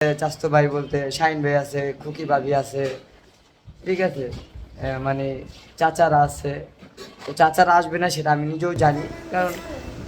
চাস্তো ভাই বলতে শাইন ভাই আছে খুকি ভাবি আছে ঠিক আছে? মানে চাচারা আছে। তো চাচারা আসবে না সেটা আমি নিজেও জানি কারণ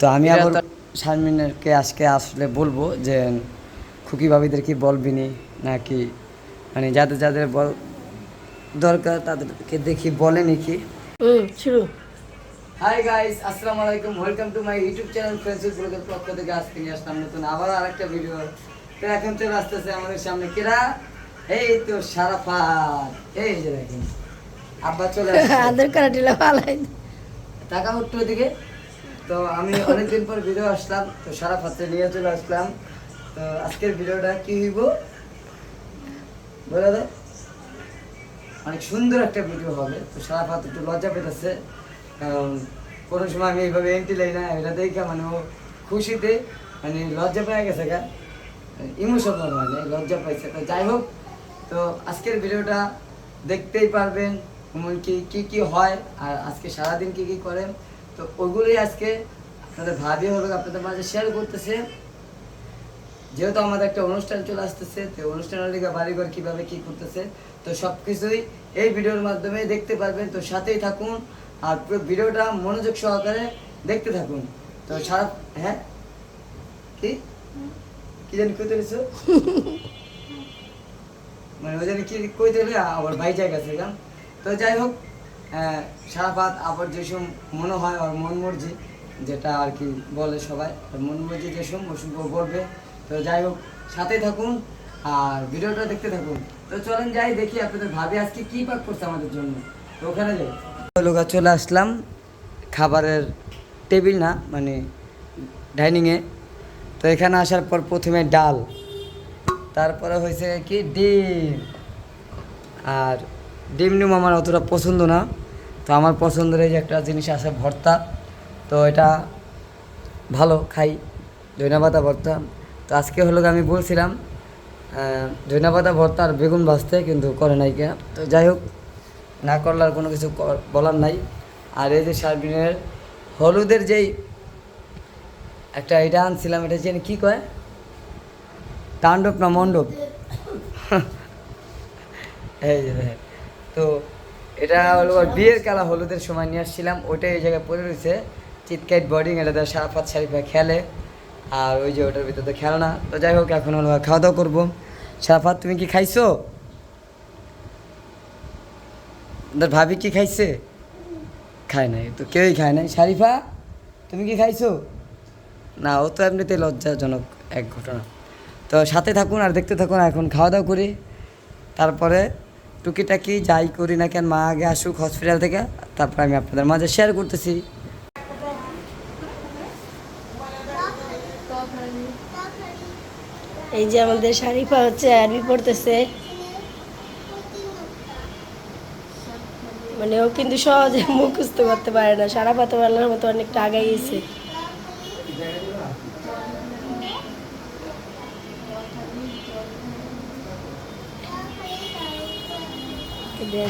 তো আমি আবার শারমিনকে আজকে আসলে বলব যে খুকি ভাবিদের কি বলবি নি? নাকি মানে যাদের যাদের বল দরকার তাদেরকে দেখি বলেনি কি হুম শুরু। হাই গাইস আসসালামু আলাইকুম। Welcome to my YouTube channel friends ব্লগের পক্ষ থেকে আজকে নিয়ে আসলাম নতুন আবার আরেকটা ভিডিও তো এখন চলে আসতেছে আমাদের সামনে কিরা? এই তো সারাফাত এই যে দেখেন। আব্বা চলে আদর করা হয় টাকা উঠতো ওদিকে। তো আমি অনেকদিন পর ভিডিও আসলাম। তো সারাফাতকে নিয়ে চলে আসলাম। তো আজকের ভিডিওটা কি হইব? বলে দাও। অনেক সুন্দর একটা ভিডিও হবে। তো সারাফাত একটু লজ্জা পেতেছে। কারণ কোনো সময় আমি এইভাবে এন্ট্রি লাই না এটা দেখে মানে ও খুশিতে মানে লজ্জা পেয়ে গেছে গা। ইমোশনাল মানে লজ্জা পাইছে। তো যাই হোক, তো আজকের ভিডিওটা দেখতেই পারবেন এমনকি কি কি হয় আর আজকে সারাদিন কি কি করেন। তো ওগুলোই আজকে আপনাদের ভাবি হলো আপনাদের মাঝে শেয়ার করতেছে। যেহেতু আমাদের একটা অনুষ্ঠান চলে আসতেছে, তো অনুষ্ঠানের লিগে বাড়িঘর কীভাবে কি করতেছে, তো সব কিছুই এই ভিডিওর মাধ্যমে দেখতে পারবেন। তো সাথেই থাকুন আর পুরো ভিডিওটা মনোযোগ সহকারে দেখতে থাকুন। তো সারা হ্যাঁ? কি? কি জানি কইতে রয়েছো মানে ওই জানি কি কইতে রইলে আবার ভাই জায়গা আছে গান তো যাই হোক আহ, সারাপাত আবার যেসব মনে হয় আর মন মর্জি যেটা আর কি বলে সবাই মন মর্জি যেসব ও বলবে। তো যাই হোক সাথে থাকুন আর ভিডিওটা দেখতে থাকুন। তো চলেন যাই দেখি আপনাদের ভাবি আজকে কি পাক করছে আমাদের জন্য। তো ওখানে যাই। লোকা চলে আসলাম। খাবারের টেবিল না মানে ডাইনিংয়ে। তো এখানে আসার পর প্রথমে ডাল, তারপরে হয়েছে কি ডিম। আর ডিম ডিম আমার অতটা পছন্দ না। তো আমার পছন্দের এই যে একটা জিনিস আছে, ভর্তা। তো এটা ভালো, খাই। ধনেপাতা ভর্তা। তো আজকে হলো আমি বলছিলাম ধনেপাতা ভর্তা আর বেগুন ভাজতে, কিন্তু করে নাই কেনা তো যাই হোক, না করলে আর কোনো কিছু বলার নাই। আর এই যে সার্বিনের হলুদের যেই একটা এটা আনছিলাম, এটা যেন কী কয়? তাণ্ডব না মণ্ডপ তো এটা হলো বিয়ের খেলা, হলুদের সময় নিয়ে আসছিলাম ওইটা এই জায়গায় পড়ে রয়েছে। চিৎকাইট বোর্ডিং এটা দেয় সারাফাত শারিফা খেলে। আর ওই যে ওটার ভিতরে তো খেলো না তো যাই হোক, এখন হলো খাওয়া দাওয়া করব। সারাফাত, তুমি কি খাইছো? তোর ভাবি কি খাইছে? খায় নাই, তো কেউই খায় নাই। শারিফা তুমি কি খাইছো? না, ও তো এমনিতেই লজ্জাজনক এক ঘটনা। তো সাথে থাকুন আর দেখতে থাকুন, এখন খাওয়া দাওয়া করি। তারপরে টুকিটাকি যাই করি না কেন, মা আগে আসুক হসপিটাল থেকে, তারপর আমি আপনাদের মাঝে শেয়ার করতেছি। এই যে আমাদের শারিফা হচ্ছে, আরবি পড়তেছে মানে ও কিন্তু সহজে মুখস্থ করতে পারে না, সারা পাতা পাল্লার মতো অনেকটা আগে গেছে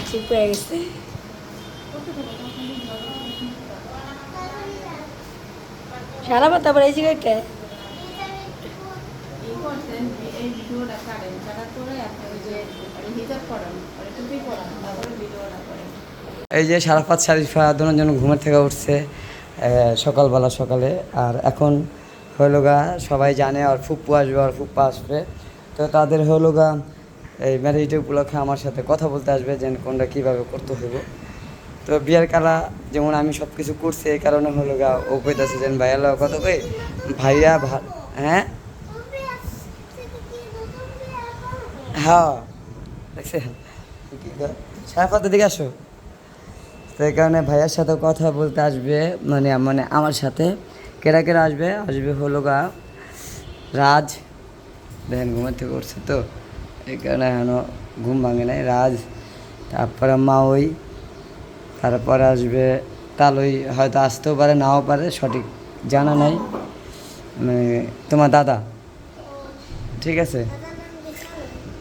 চুপ হয়ে গেছে সারা পাতা আবার এই জায়গায় কে এই পরে যে পরে সারাফাত শারিফা দুজন ঘুমের থেকে উঠছে সকালবেলা সকালে। আর এখন হলো গা, সবাই জানে আর ফুপ্পু আসবে, আর ফুপ্পা আসবে। তো তাদের হলো গা এই ম্যারেজ উপলক্ষে আমার সাথে কথা বলতে আসবে যে কোনটা কীভাবে করতে হইব। তো বিয়ার কালা যেমন আমি সব কিছু করছি, এই কারণে হলো গা ও কইতাছে যে ভাইয়া লগে কথা কই? ভাইয়া, ভা- হ্যাঁ? হ্যাঁ। দেখছেন? সারাফাতের দিকে আসো। তো এই কারণে ভাইয়ার সাথে কথা বলতে আসবে মানে মানে আমার সাথে। কেরা কেরা আসবে? আসবে হলো গা রাজ। দেখেন ঘুমের উঠছে তো। এই কারণে ঘুম ভাঙে নাই, রাজ। তারপরে মা ওই, তারপরে আসবে তালই হয়তো আসতেও পারে, নাও পারে, সঠিক জানা নাই। মানে তোমার দাদা? ঠিক আছে।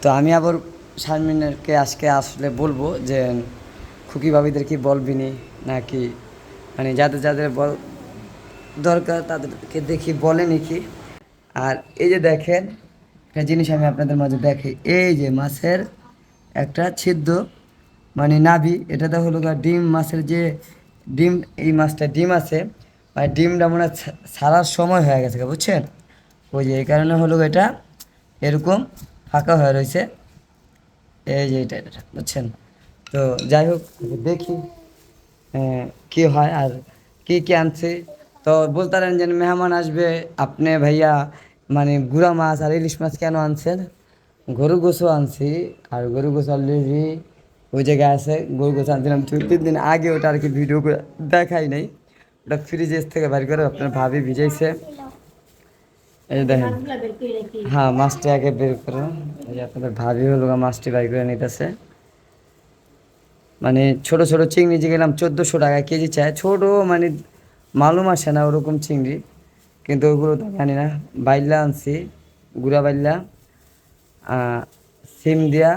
তো আমি আবার শারমিনকে আজকে আসলে বলব যে, খুকি ভাবিদের কি বলবি নি নাকি মানে যাদের যাদের বল দরকার তাদেরকে দেখি বলেনি কি আর এই যে দেখেন একটা জিনিস আমি আপনাদের মাঝে দেখি, এই যে মাছের একটা ছিদ্র মানে নাভি, এটাতে হলো ডিম মাছের যে ডিম, এই মাছটা ডিম আছে মানে ডিমটা মনে ছাড়ার সময় হয়ে গেছে বুঝছেন? ওই যে এই কারণে হলো এটা এরকম ফাঁকা হয়ে রয়েছে। এই যে এটা এটা, বুঝছেন? তো যাই হোক, দেখি কি হয় আর কি কি আনছে। তো বলতারেন যে মেহমান আসবে, আপনি ভাইয়া মানে গুড়া মাছ আর ইলিশ মাছ কেন আনছেন? গরু গোসও আনছি আর গরু গোস অলরেডি ওই জায়গায় আছে, গরু গোস আনছিলাম। দুই তিন দিন আগে ওটা আর কি ভিডিও দেখাই নাই। ওটা ফ্রিজের থেকে বের করে আপনার ভাবি ভিজাইছে। এই দেখেন। হ্যাঁ মাছটি আগে বের করো এই আপনাদের ভাবি হলো মাছটি বের করে নিতেছে। মানে ছোট ছোট চিংড়ি যে গেলাম চোদ্দোশো টাকা কেজি চায়। ছোট মানে মালুম আসে না ওরকম চিংড়ি। কিন্তু ওগুলো তো জানি না। বাইল্লা আনছি গুড়া বাইল্লা সিম দিয়া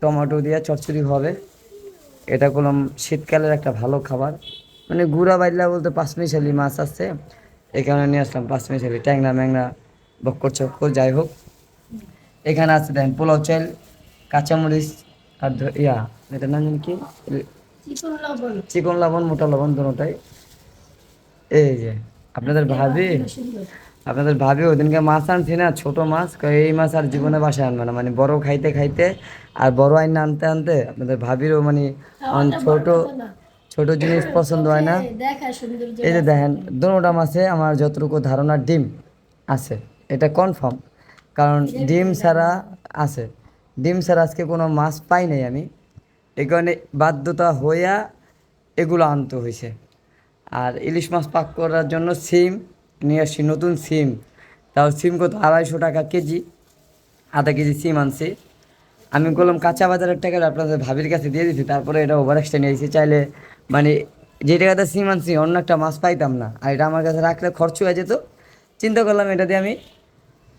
টমেটো দিয়া চচ্চড়ি হবে। এটা করলাম শীতকালের একটা ভালো খাবার। মানে গুড়া বাইল্লা বলতে পাঁচমিশালি মাছ আছে। এই কারণে নিয়ে আসলাম পাঁচমিশালি। ট্যাংরা ম্যাংরা বক্কর চক্কর যাই হোক। এখানে আছে দেখেন পোলাও চাল কাঁচামরিচ আর ইয়া এটার নাম কি? চিকন লবণ মোটা লবণ দুটাই। এই যে। আপনাদের ভাবি? আপনাদের ভাবি ওদিনকে মাছ আনছি না ছোট মাছ এই মাছ আর জীবনে বাসায় আনবে না মানে বড় খাইতে খাইতে আর বড় আইন আনতে আনতে আপনাদের ভাবিরও মানে অন- ছোট ছোট জিনিস পছন্দ হয় না। এই যে দেখেন দুটা মাছে আমার যতটুকু ধারণা ডিম আছে এটা কনফার্ম কারণ ডিম ছাড়া আছে ডিম ছাড়া আজকে কোনো মাছ পাই নাই আমি। এই কারণে বাধ্যতা হইয়া এগুলো আনতে হয়েছে আর ইলিশ মাছ পাক করার জন্য সিম নিয়ে আসছি নতুন সিম। তাও সিম কত? আড়াইশো টাকা কেজি আধা কেজি সিম আনছি। আমি বললাম কাঁচা বাজারের টাকা আপনাদের ভাবির কাছে দিয়ে দিচ্ছি তারপরে এটা ওভার এক্সট্রা নিয়েছি চাইলে মানে যে টাকাতে সিম আনছি অন্য একটা মাছ পাইতাম না। আর এটা আমার কাছে রাখলে খরচ হয়ে যেত। চিন্তা করলাম এটা দিয়ে আমি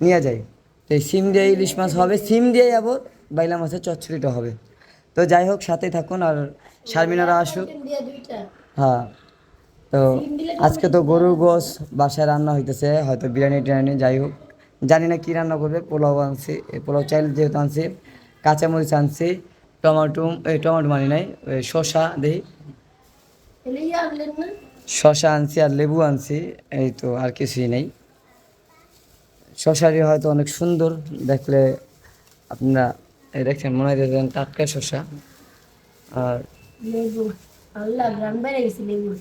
নিয়ে যাই। তো এই সিম দিয়ে ইলিশ মাছ হবে। সিম দিয়ে যাব বাইলা মাছের চচ্চড়িটা হবে। তো যাই হোক সাথে থাকুন আর শারমিনারা আসুক। হ্যাঁ। তো আজকে তো গরুর গোস বাসায় রান্না হইতেছে হয়তো বিরিয়ানি টিরিয়ানি যাই হোক। জানি না কী রান্না করবে পোলাও আনছি এই পোলাও চাইল যেহেতু আনছি কাঁচামরিচ আনছি টমেটো এই টমেটো মানি নাই শসা দেই। শসা আনছি আর লেবু আনছি এই তো আর কিছুই নেই। শসারি হয়তো অনেক সুন্দর দেখলে আপনারা এই দেখছেন মনে হয় টাটকা শসা। আর লেবু আল্লাহ গ্রাম বাইরে গেছি লেবু।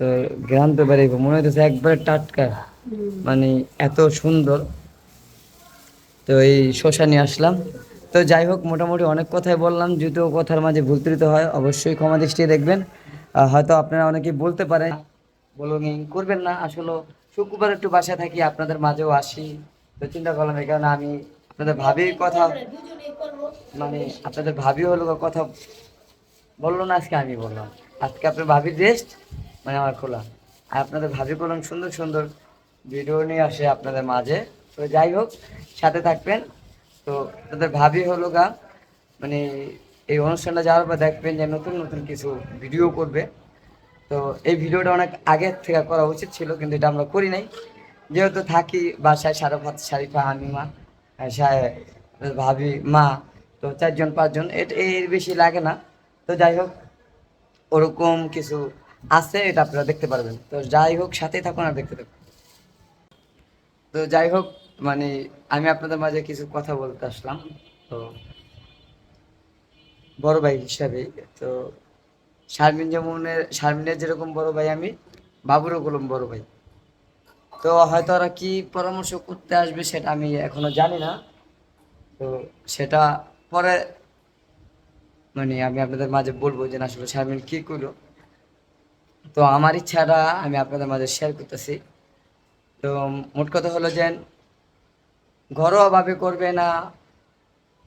তো গ্রাম তো মনে হইতেছে একবারে টাটকা। মানে এত সুন্দর। তো এই শসা নিয়ে আসলাম। তো যাই হোক, মোটামুটি অনেক কথাই বললাম, যদিও কথার মাঝে ভুল হয়, অবশ্যই ক্ষমা দৃষ্টি দেখবেন। হয়তো আপনারা অনেকে বলতে পারেন ব্লগিং করবেন না, আসলে শুক্রবার একটু বাসায় থাকি, আপনাদের মাঝেও আসি। তো চিন্তা করলাম, এই কারণে আমি আপনাদের ভাবির কথা মানে আপনাদের ভাবি হলো কথা বলল না, আজকে আমি বললাম। আজকে আপনার ভাবির রেস্ট মানে আমার খোলা। আর আপনাদের ভাবি বললাম সুন্দর সুন্দর ভিডিও নিয়ে আসে আপনাদের মাঝে। তো যাই হোক, সাথে থাকবেন। তো আপনাদের ভাবি হলো গা মানে এই অনুষ্ঠানটা যাওয়ার পর দেখবেন যে নতুন নতুন কিছু ভিডিও করবে। তো এই ভিডিওটা অনেক আগের থেকে করা উচিত ছিল, কিন্তু এটা আমরা করি নাই। যেহেতু থাকি বাসায় সারাফাত শারিফা আর সা- ভাবি, মা, তো চারজন, পাঁচজন এর বেশি লাগে না। তো যাই হোক, ওরকম কিছু আছে, এটা আপনারা দেখতে পারবেন। তো যাই হোক, সাথেই থাকুন আর দেখতে থাকুন। তো যাই হোক মানে আমি আপনাদের মাঝে কিছু কথা বলতে আসলাম। তো বড় ভাই হিসাবে, তো শারমিন যেমনের, শারমিনের যেরকম বড় ভাই আমি, বাবুরও গোলম বড় ভাই। তো হয়তো ওরা কি পরামর্শ করতে আসবে সেটা আমি এখনও জানি না। তো সেটা পরে মানে আমি আপনাদের মাঝে বলব যে, আসলে শারমিন কি করল। তো আমার ইচ্ছাটা আমি আপনাদের মাঝে শেয়ার করতেছি। তো মোট কথা হলো যে, ঘরোয়াভাবে করবে না,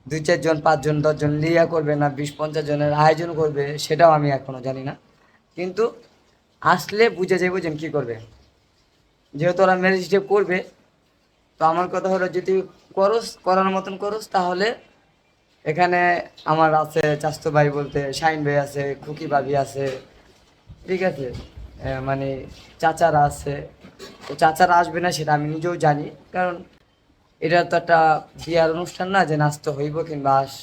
দুই চারজন পাঁচজন দশজন লিয়া করবে না, বিশ, পঞ্চাশ জনের আয়োজন করবে, সেটাও আমি এখনও জানি না। কিন্তু আসলে বুঝে যাব বুঝেন কী করবে। যেহেতু ওরা ম্যারেজ ডে করবে, তো আমার কথা হলো যদি করস, করার মতন করস, তাহলে এখানে আমার আছে চাস্তো ভাই বলতে শাইন ভাই আছে, খুকি ভাবি আছে ঠিক আছে। মানে চাচারা আছে। তো চাচারা আসবে না সেটা আমি নিজেও জানি। কারণ এটা তো একটা বিয়ার অনুষ্ঠান না, যে নাচতে হইব কিংবা আস,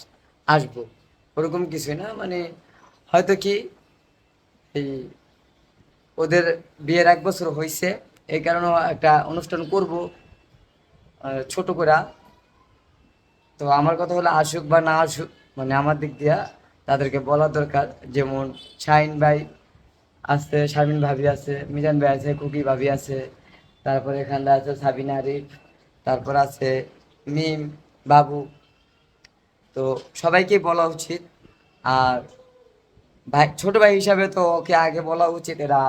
আসব। ওরকম কিছুই না। মানে হয়তো কি এই ওদের বিয়ের এক বছর হয়েছে এই কারণে একটা অনুষ্ঠান করব ছোট করে তো আমার কথা হলো আসুক বা না আসুক মানে আমার দিক দিয়া তাদেরকে বলা দরকার। যেমন শাহিন ভাই আছে শামিন ভাবি আছে, মিজান ভাই আছে, কুকি ভাবি আছে, তারপরে এখানে আছে সাবিনা, আরিফ, তারপর আছে মিম, বাবু। তো সবাইকে বলা উচিত। আর ভাই, ছোট ভাই হিসাবে তো ওকে আগে বলা উচিত, এরা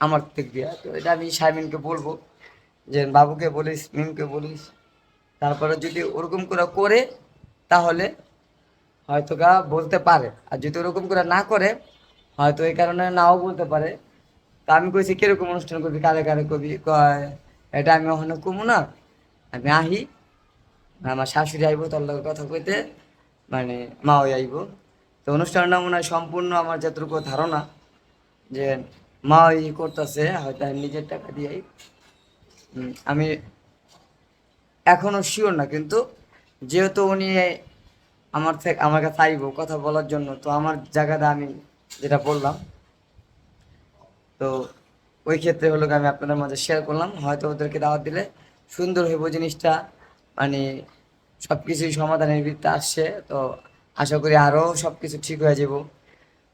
আমার দিক দিয়ে তো এটা আমি শারমিনকে বলব, যে বাবুকে বলিস, মিমকে বলিস। তারপরে যদি ওরকম করে করে, তাহলে হয়তো গা বলতে পারে। আর যদি ওরকম করে না করে হয়তো এই কারণে নাও বলতে পারে। তা আমি কইছি কীরকম অনুষ্ঠান করবি? কারে কারে কবি কয় এটা আমি ওখানে কমু না। আমি আহি আমার শাশুড়ি আইব তোর লগে কথা কইতে। মানে মাও আইব। তো অনুষ্ঠানটা মনে হয় সম্পূর্ণ আমার যতটুকু ধারণা যে মা ই করতেছে হয়তো আমি নিজের টাকা উম, আমি এখনও শিওর না কিন্তু যেহেতু উনি আমার থেকে আমার কাছে আইব কথা বলার জন্য তো আমার জায়গাটা আমি যেটা বললাম। তো ওই ক্ষেত্রে হলো আমি আপনাদের মাঝে শেয়ার করলাম। হয়তো ওদেরকে দাওয়াত দিলে সুন্দর হইব জিনিসটা। মানে সব কিছুই সমাধানের ভিত্তিতে আসছে। তো আশা করি আরও সব কিছু ঠিক হয়ে যাব।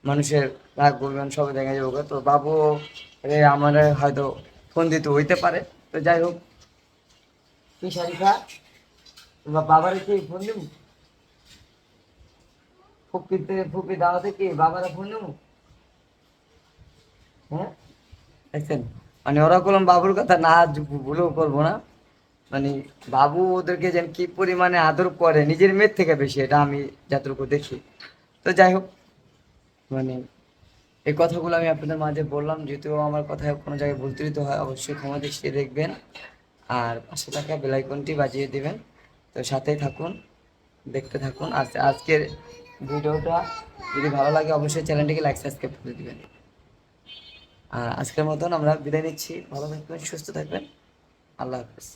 মানুষের রাগ বলবেন সব দেখা যাব তো বাবু রে, আমার হয়তো ফোন দিতে হইতে পারে। তো যাই হোক। কি শারিফা বাবারে কি ফোন দিব? ফুপিতে, ফুপি দাওয়াতে কি বাবারা ফোন দেবো হ্যাঁ? দেখছেন মানে ওরা করলাম বাবুর কথা না ভুলেও করব না। মানে বাবু ওদেরকে যেন কি পরিমাণে আদর করে, নিজের মেয়ের থেকে বেশি, এটা আমি যতটুকু দেখি। তো যাই হোক মানে এই কথাগুলো আমি আপনাদের মাঝে বললাম যেহেতু আমার কথায় কোনো জায়গায় ভুল ত্রুটি হয়, অবশ্যই ক্ষমা দৃষ্টিতে দেখবেন। আর পাশে থাকা বেলাইকনটি বাজিয়ে দিবেন। তো সাথেই থাকুন, দেখতে থাকুন। আর আজকের ভিডিওটা যদি ভালো লাগে অবশ্যই চ্যানেলটিকে লাইক সাবস্ক্রাইব করে দেবেন। আর আজকের মতন আমরা বিদায় নিচ্ছি। ভালো থাকবেন, সুস্থ থাকবেন। আল্লাহ হাফিজ।